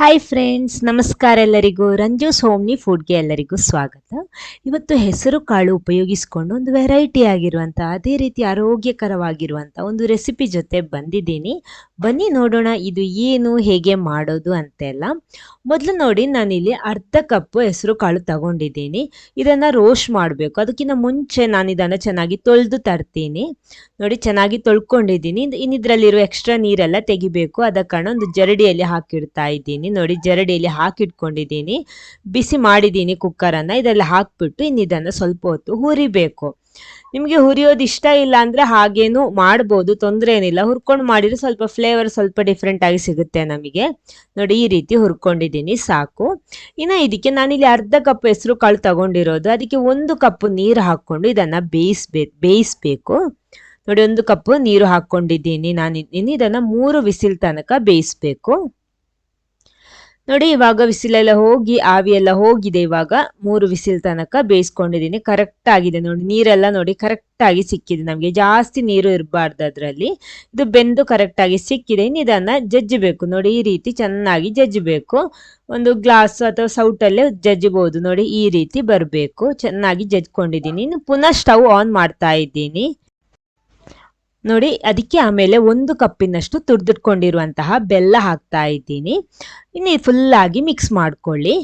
Hi friends ನಮಸ್ಕಾರ ಎಲ್ಲರಿಗೂ. ರಂಜು ಹೋಮ್ನಿ ಫುಡ್ಗೆ ಎಲ್ಲರಿಗೂ ಸ್ವಾಗತ. ಇವತ್ತು ಹೆಸರು ಕಾಳು ಉಪಯೋಗಿಸ್ಕೊಂಡು ಒಂದು ವೆರೈಟಿ ಆಗಿರುವಂಥ ಅದೇ ರೀತಿ ಆರೋಗ್ಯಕರವಾಗಿರುವಂಥ ಒಂದು ರೆಸಿಪಿ ಜೊತೆ ಬಂದಿದ್ದೀನಿ. ಬನ್ನಿ ನೋಡೋಣ ಇದು ಏನು, ಹೇಗೆ ಮಾಡೋದು ಅಂತೆಲ್ಲ. ಮೊದಲು ನೋಡಿ, ನಾನಿಲ್ಲಿ ಅರ್ಧ ಕಪ್ಪು ಹೆಸರು ಕಾಳು ತಗೊಂಡಿದ್ದೀನಿ. ಇದನ್ನು ರೋಸ್ಟ್ ಮಾಡಬೇಕು. ಅದಕ್ಕಿಂತ ಮುಂಚೆ ನಾನು ಇದನ್ನು ಚೆನ್ನಾಗಿ ತೊಳೆದು ತರ್ತೀನಿ. ನೋಡಿ, ಚೆನ್ನಾಗಿ ತೊಳ್ಕೊಂಡಿದ್ದೀನಿ. ಇನ್ನಿದ್ರಲ್ಲಿರೋ ಎಕ್ಸ್ಟ್ರಾ ನೀರೆಲ್ಲ ತೆಗಿಬೇಕು. ಅದ ಕಾರಣ ಒಂದು ಜರಡಿಯಲ್ಲಿ ಹಾಕಿಡ್ತಾ ಇದ್ದೀನಿ. ನೋಡಿ ಜರಡಿಯಲ್ಲಿ ಹಾಕಿಟ್ಕೊಂಡಿದ್ದೀನಿ. ಬಿಸಿ ಮಾಡಿದ್ದೀನಿ ಕುಕ್ಕರನ್ನು ಇದರಲ್ಲಿ ಹಾಕ್ಬಿಟ್ಟು ಇನ್ನು ಇದನ್ನು ಸ್ವಲ್ಪ ಹೊತ್ತು ಹುರಿಬೇಕು. ನಿಮಗೆ ಹುರಿಯೋದು ಇಷ್ಟ ಇಲ್ಲ ಅಂದರೆ ಹಾಗೇನು ಮಾಡ್ಬೋದು. ತೊಂದರೆ ಏನಿಲ್ಲ. ಹುರ್ಕೊಂಡು ಮಾಡಿದ್ರೆ ಸ್ವಲ್ಪ ಫ್ಲೇವರ್ ಸ್ವಲ್ಪ ಡಿಫ್ರೆಂಟ್ ಆಗಿ ಸಿಗುತ್ತೆ ನಮಗೆ. ನೋಡಿ ಈ ರೀತಿ ಹುರ್ಕೊಂಡಿದ್ದೀನಿ, ಸಾಕು. ಇನ್ನು ಇದಕ್ಕೆ ನಾನಿಲ್ಲಿ ಅರ್ಧ ಕಪ್ ಹೆಸರು ಕಾಳು ತಗೊಂಡಿರೋದು. ಅದಕ್ಕೆ ಒಂದು ಕಪ್ ನೀರು ಹಾಕ್ಕೊಂಡು ಇದನ್ನು ಬೇಯಿಸ್ಬೇಕು ಬೇಯಿಸ್ಬೇಕು. ನೋಡಿ ಒಂದು ಕಪ್ ನೀರು ಹಾಕ್ಕೊಂಡಿದ್ದೀನಿ ನಾನು ಇದನ್ನು ಮೂರು ವಿಸಿಲ್ ತನಕ ಬೇಯಿಸ್ಬೇಕು. ನೋಡಿ, ಇವಾಗ ವಿಸಿಲೆಲ್ಲ ಹೋಗಿ, ಆವಿಯೆಲ್ಲ ಹೋಗಿದೆ. ಇವಾಗ ಮೂರು ವಿಸಿಲ್ ತನಕ ಬೇಯಿಸ್ಕೊಂಡಿದ್ದೀನಿ. ಕರೆಕ್ಟ್ ಆಗಿದೆ ನೋಡಿ. ನೀರೆಲ್ಲ ನೋಡಿ ಕರೆಕ್ಟ್ ಆಗಿ ಸಿಕ್ಕಿದೆ ನಮಗೆ. ಜಾಸ್ತಿ ನೀರು ಇರಬಾರ್ದು ಅದರಲ್ಲಿ. ಇದು ಬೆಂದು ಕರೆಕ್ಟ್ ಆಗಿ ಸಿಕ್ಕಿದೆ. ಇನ್ನು ಇದನ್ನ ಜಜ್ಜಬೇಕು. ನೋಡಿ, ಈ ರೀತಿ ಚೆನ್ನಾಗಿ ಜಜ್ಜಬೇಕು. ಒಂದು ಗ್ಲಾಸ್ ಅಥವಾ ಸೌಟಲ್ಲೇ ಜಜ್ಜಬಹುದು. ನೋಡಿ, ಈ ರೀತಿ ಬರಬೇಕು. ಚೆನ್ನಾಗಿ ಜಜ್ಕೊಂಡಿದ್ದೀನಿ. ಇನ್ನು ಪುನಃ ಸ್ಟವ್ ಆನ್ ಮಾಡ್ತಾ ಇದ್ದೀನಿ. ನೋಡಿ, ಅದಕ್ಕೆ ಆಮೇಲೆ ಒಂದು ಕಪ್ಪಿನಷ್ಟು ತುರ್ದಿಟ್ಕೊಂಡಿರುವಂತಹ ಬೆಲ್ಲ ಹಾಕ್ತಾ ಇದ್ದೀನಿ. ಇನ್ನು ಫುಲ್ಲಾಗಿ ಮಿಕ್ಸ್ ಮಾಡ್ಕೊಳ್ಳಿ.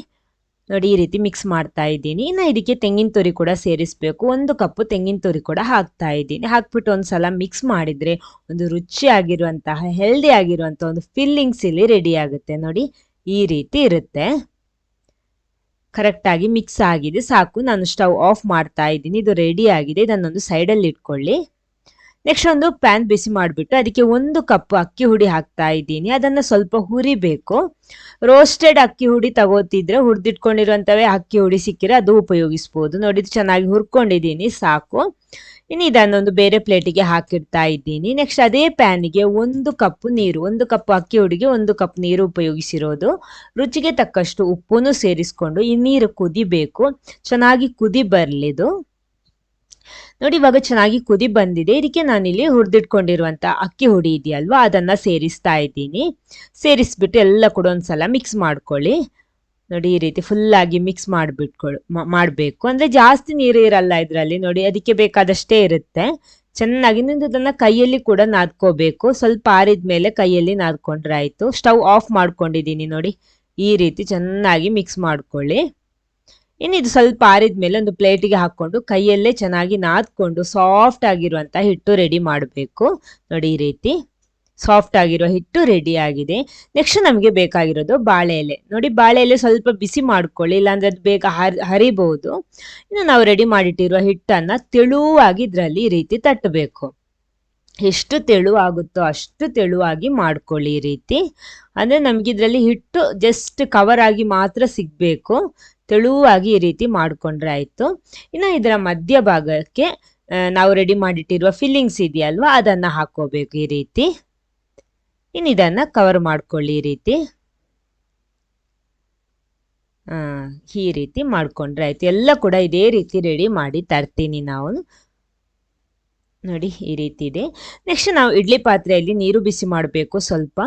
ನೋಡಿ, ಈ ರೀತಿ ಮಿಕ್ಸ್ ಮಾಡ್ತಾ ಇದ್ದೀನಿ. ಇನ್ನು ಇದಕ್ಕೆ ತೆಂಗಿನ ತುರಿ ಕೂಡ ಸೇರಿಸಬೇಕು. ಒಂದು ಕಪ್ಪು ತೆಂಗಿನ ತುರಿ ಕೂಡ ಹಾಕ್ತಾ ಇದ್ದೀನಿ. ಹಾಕ್ಬಿಟ್ಟು ಒಂದು ಸಲ ಮಿಕ್ಸ್ ಮಾಡಿದರೆ ಒಂದು ರುಚಿಯಾಗಿರುವಂತಹ ಹೆಲ್ದಿ ಆಗಿರುವಂಥ ಒಂದು ಫಿಲ್ಲಿಂಗ್ಸ್ ಇಲ್ಲಿ ರೆಡಿ ಆಗುತ್ತೆ. ನೋಡಿ, ಈ ರೀತಿ ಇರುತ್ತೆ. ಕರೆಕ್ಟಾಗಿ ಮಿಕ್ಸ್ ಆಗಿದೆ. ಸಾಕು. ನಾನು ಸ್ಟವ್ ಆಫ್ ಮಾಡ್ತಾ ಇದ್ದೀನಿ. ಇದು ರೆಡಿ ಆಗಿದೆ. ಇದನ್ನೊಂದು ಸೈಡಲ್ಲಿ ಇಟ್ಕೊಳ್ಳಿ. ನೆಕ್ಸ್ಟ್ ಒಂದು ಪ್ಯಾನ್ ಬಿಸಿ ಮಾಡಿಬಿಟ್ಟು ಅದಕ್ಕೆ ಒಂದು ಕಪ್ ಅಕ್ಕಿ ಹುಡಿ ಹಾಕ್ತಾ ಇದ್ದೀನಿ. ಅದನ್ನು ಸ್ವಲ್ಪ ಹುರಿಬೇಕು. ರೋಸ್ಟೆಡ್ ಅಕ್ಕಿ ಹುಡಿ ತಗೋತಿದ್ರೆ ಹುರಿದಿಟ್ಕೊಂಡಿರುವಂಥವೇ ಅಕ್ಕಿ ಹುಡಿ ಸಿಕ್ಕಿದ್ರೆ ಅದು ಉಪಯೋಗಿಸ್ಬೋದು. ನೋಡಿ ಚೆನ್ನಾಗಿ ಹುರ್ಕೊಂಡಿದ್ದೀನಿ, ಸಾಕು. ಇನ್ನು ಇದನ್ನೊಂದು ಬೇರೆ ಪ್ಲೇಟಿಗೆ ಹಾಕಿಡ್ತಾ ಇದ್ದೀನಿ. ನೆಕ್ಸ್ಟ್ ಅದೇ ಪ್ಯಾನಿಗೆ ಒಂದು ಕಪ್ ನೀರು, ಒಂದು ಕಪ್ ಅಕ್ಕಿ ಹುಡಿಗೆ ಒಂದು ಕಪ್ ನೀರು ಉಪಯೋಗಿಸಿರೋದು. ರುಚಿಗೆ ತಕ್ಕಷ್ಟು ಉಪ್ಪನ್ನು ಸೇರಿಸ್ಕೊಂಡು ಈ ನೀರು ಕುದಿಬೇಕು. ಚೆನ್ನಾಗಿ ಕುದಿ ಬರಲಿದು. ನೋಡಿ, ಇವಾಗ ಚೆನ್ನಾಗಿ ಕುದಿ ಬಂದಿದೆ. ಇದಕ್ಕೆ ನಾನಿಲ್ಲಿ ಹುರಿದಿಟ್ಕೊಂಡಿರುವಂತ ಅಕ್ಕಿ ಹುಡಿ ಇದೆಯಲ್ವಾ, ಅದನ್ನು ಸೇರಿಸ್ತಾ ಇದ್ದೀನಿ. ಸೇರಿಸ್ಬಿಟ್ಟು ಎಲ್ಲ ಕೂಡ ಒಂದ್ಸಲ ಮಿಕ್ಸ್ ಮಾಡ್ಕೊಳ್ಳಿ. ನೋಡಿ, ಈ ರೀತಿ ಫುಲ್ಲಾಗಿ ಮಿಕ್ಸ್ ಮಾಡಿಬಿಟ್ಕೊಳ್ಳು ಮಾಡಬೇಕು. ಅಂದರೆ ಜಾಸ್ತಿ ನೀರು ಇರಲ್ಲ ಇದರಲ್ಲಿ. ನೋಡಿ, ಅದಕ್ಕೆ ಬೇಕಾದಷ್ಟೇ ಇರುತ್ತೆ. ಚೆನ್ನಾಗಿ ಅದನ್ನು ಕೈಯಲ್ಲಿ ಕೂಡ ನಾದ್ಕೋಬೇಕು. ಸ್ವಲ್ಪ ಆರಿದ ಮೇಲೆ ಕೈಯಲ್ಲಿ ನಾದ್ಕೊಂಡ್ರೆ ಆಯಿತು. ಸ್ಟವ್ ಆಫ್ ಮಾಡ್ಕೊಂಡಿದ್ದೀನಿ ನೋಡಿ. ಈ ರೀತಿ ಚೆನ್ನಾಗಿ ಮಿಕ್ಸ್ ಮಾಡ್ಕೊಳ್ಳಿ. ಇನ್ನು ಸ್ವಲ್ಪ ಆರಿದ ಮೇಲೆ ಒಂದು ಪ್ಲೇಟಿಗೆ ಹಾಕ್ಕೊಂಡು ಕೈಯಲ್ಲೇ ಚೆನ್ನಾಗಿ ನಾದ್ಕೊಂಡು ಸಾಫ್ಟ್ ಆಗಿರುವಂಥ ಹಿಟ್ಟು ರೆಡಿ ಮಾಡಬೇಕು. ನೋಡಿ ಈ ರೀತಿ ಸಾಫ್ಟ್ ಆಗಿರೋ ಹಿಟ್ಟು ರೆಡಿ ಆಗಿದೆ. ನೆಕ್ಸ್ಟ್ ನಮಗೆ ಬೇಕಾಗಿರೋದು ಬಾಳೆ ಎಲೆ. ನೋಡಿ ಬಾಳೆ ಎಲೆ ಸ್ವಲ್ಪ ಬಿಸಿ ಮಾಡ್ಕೊಳ್ಳಿ, ಇಲ್ಲಾಂದ್ರೆ ಅದು ಬೇಗ ಹರಿ, ಹರಿಬಹುದು. ಇನ್ನು ನಾವು ರೆಡಿ ಮಾಡಿಟ್ಟಿರುವ ಹಿಟ್ಟನ್ನು ತೆಳುವಾಗಿ ಇದರಲ್ಲಿ ಈ ರೀತಿ ತಟ್ಟಬೇಕು. ಎಷ್ಟು ತೆಳುವಾಗುತ್ತೋ ಅಷ್ಟು ತೆಳುವಾಗಿ ಮಾಡ್ಕೊಳ್ಳಿ ಈ ರೀತಿ. ಅಂದರೆ ನಮ್ಗೆ ಇದರಲ್ಲಿ ಹಿಟ್ಟು ಜಸ್ಟ್ ಕವರ್ ಆಗಿ ಮಾತ್ರ ಸಿಗಬೇಕು. ತೆಳುವಾಗಿ ಈ ರೀತಿ ಮಾಡಿಕೊಂಡ್ರೆ ಆಯಿತು. ಇನ್ನು ಇದರ ಮಧ್ಯಭಾಗಕ್ಕೆ ನಾವು ರೆಡಿ ಮಾಡಿಟ್ಟಿರುವ ಫಿಲ್ಲಿಂಗ್ಸ್ ಇದೆಯಲ್ವಾ, ಅದನ್ನು ಹಾಕೋಬೇಕು ಈ ರೀತಿ. ಇನ್ನು ಇದನ್ನು ಕವರ್ ಮಾಡ್ಕೊಳ್ಳಿ ಈ ರೀತಿ. ಈ ರೀತಿ ಮಾಡ್ಕೊಂಡ್ರೆ ಆಯ್ತು. ಎಲ್ಲ ಕೂಡ ಇದೇ ರೀತಿ ರೆಡಿ ಮಾಡಿ ತರ್ತೀನಿ ನಾವು. ನೋಡಿ, ಈ ರೀತಿ ಇದೆ. ನೆಕ್ಸ್ಟ್ ನಾವು ಇಡ್ಲಿ ಪಾತ್ರೆಯಲ್ಲಿ ನೀರು ಬಿಸಿ ಮಾಡಬೇಕು ಸ್ವಲ್ಪ.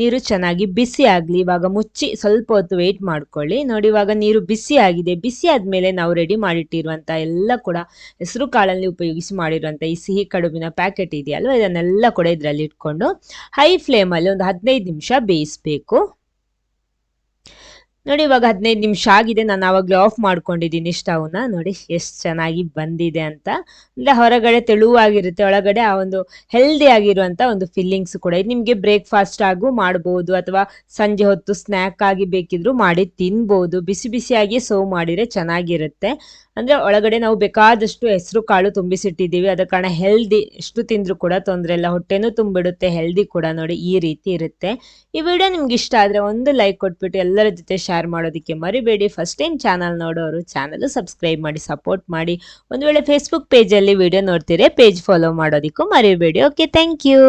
ನೀರು ಚೆನ್ನಾಗಿ ಬಿಸಿ ಆಗಲಿ, ಇವಾಗ ಮುಚ್ಚಿ ಸ್ವಲ್ಪ ಹೊತ್ತು ವೆಯ್ಟ್ ಮಾಡ್ಕೊಳ್ಳಿ. ನೋಡಿ, ಇವಾಗ ನೀರು ಬಿಸಿ ಆಗಿದೆ. ಬಿಸಿ ಆದಮೇಲೆ ನಾವು ರೆಡಿ ಮಾಡಿಟ್ಟಿರುವಂಥ ಎಲ್ಲ ಕೂಡ ಹೆಸರು ಕಾಳಲ್ಲಿ ಉಪಯೋಗಿಸಿ ಮಾಡಿರುವಂಥ ಈ ಸಿಹಿ ಕಡುಬಿನ ಪ್ಯಾಕೆಟ್ ಇದೆಯಲ್ವ? ಇದನ್ನೆಲ್ಲ ಕೂಡ ಇದರಲ್ಲಿ ಇಟ್ಕೊಂಡು ಹೈ ಫ್ಲೇಮಲ್ಲಿ ಒಂದು ಹದಿನೈದು ನಿಮಿಷ ಬೇಯಿಸಬೇಕು. ನೋಡಿ, ಇವಾಗ ಹದಿನೈದು ನಿಮಿಷ ಆಗಿದೆ. ನಾನು ಆವಾಗಲೇ ಆಫ್ ಮಾಡ್ಕೊಂಡಿದ್ದೀನಿ. ಸ್ಟವ್ನ ನೋಡಿ, ಎಷ್ಟು ಚೆನ್ನಾಗಿ ಬಂದಿದೆ ಅಂತ. ಅಂದರೆ, ಹೊರಗಡೆ ತೆಳುವಾಗಿರುತ್ತೆ. ಒಳಗಡೆ ಆ ಒಂದು ಹೆಲ್ದಿ ಆಗಿರುವಂಥ ಒಂದು ಫಿಲ್ಲಿಂಗ್ಸ್ ಕೂಡ. ಇದು ನಿಮಗೆ ಬ್ರೇಕ್ಫಾಸ್ಟ್ ಆಗು ಮಾಡ್ಬೋದು, ಅಥವಾ ಸಂಜೆ ಹೊತ್ತು ಸ್ನ್ಯಾಕ್ ಆಗಿ ಬೇಕಿದ್ರು ಮಾಡಿ ತಿನ್ಬೋದು. ಬಿಸಿ ಬಿಸಿಯಾಗಿ ಸರ್ವ್ ಮಾಡಿದರೆ ಚೆನ್ನಾಗಿರುತ್ತೆ. ಅಂದರೆ, ಒಳಗಡೆ ನಾವು ಬೇಕಾದಷ್ಟು ಹೆಸರು ಕಾಳು ತುಂಬಿಸಿಟ್ಟಿದ್ದೀವಿ. ಅದ ಕಾರಣ ಹೆಲ್ದಿ ಎಷ್ಟು ತಿಂದರೂ ಕೂಡ ತೊಂದರೆ ಇಲ್ಲ. ಹೊಟ್ಟೆನೂ ತುಂಬಿಡುತ್ತೆ. ಹೆಲ್ದಿ ಕೂಡ ನೋಡಿ ಈ ರೀತಿ ಇರುತ್ತೆ. ಈ ವಿಡಿಯೋ ನಿಮ್ಗೆ ಇಷ್ಟ ಆದರೆ ಒಂದು ಲೈಕ್ ಕೊಟ್ಬಿಟ್ಟು ಎಲ್ಲರ ಜೊತೆ ಶೇರ್ ಮಾಡೋದಕ್ಕೆ ಮರಿಬೇಡಿ. ಫಸ್ಟ್ ಟೈಮ್ ಚಾನಲ್ ನೋಡೋರು ಚಾನಲ್ ಸಬ್ಸ್ಕ್ರೈಬ್ ಮಾಡಿ ಸಪೋರ್ಟ್ ಮಾಡಿ. ಒಂದು ವೇಳೆ ಫೇಸ್ಬುಕ್ ಪೇಜಲ್ಲಿ ವಿಡಿಯೋ ನೋಡ್ತೀರಿ ಪೇಜ್ ಫಾಲೋ ಮಾಡೋದಕ್ಕೂ ಮರಿಬೇಡಿ. Okay thank you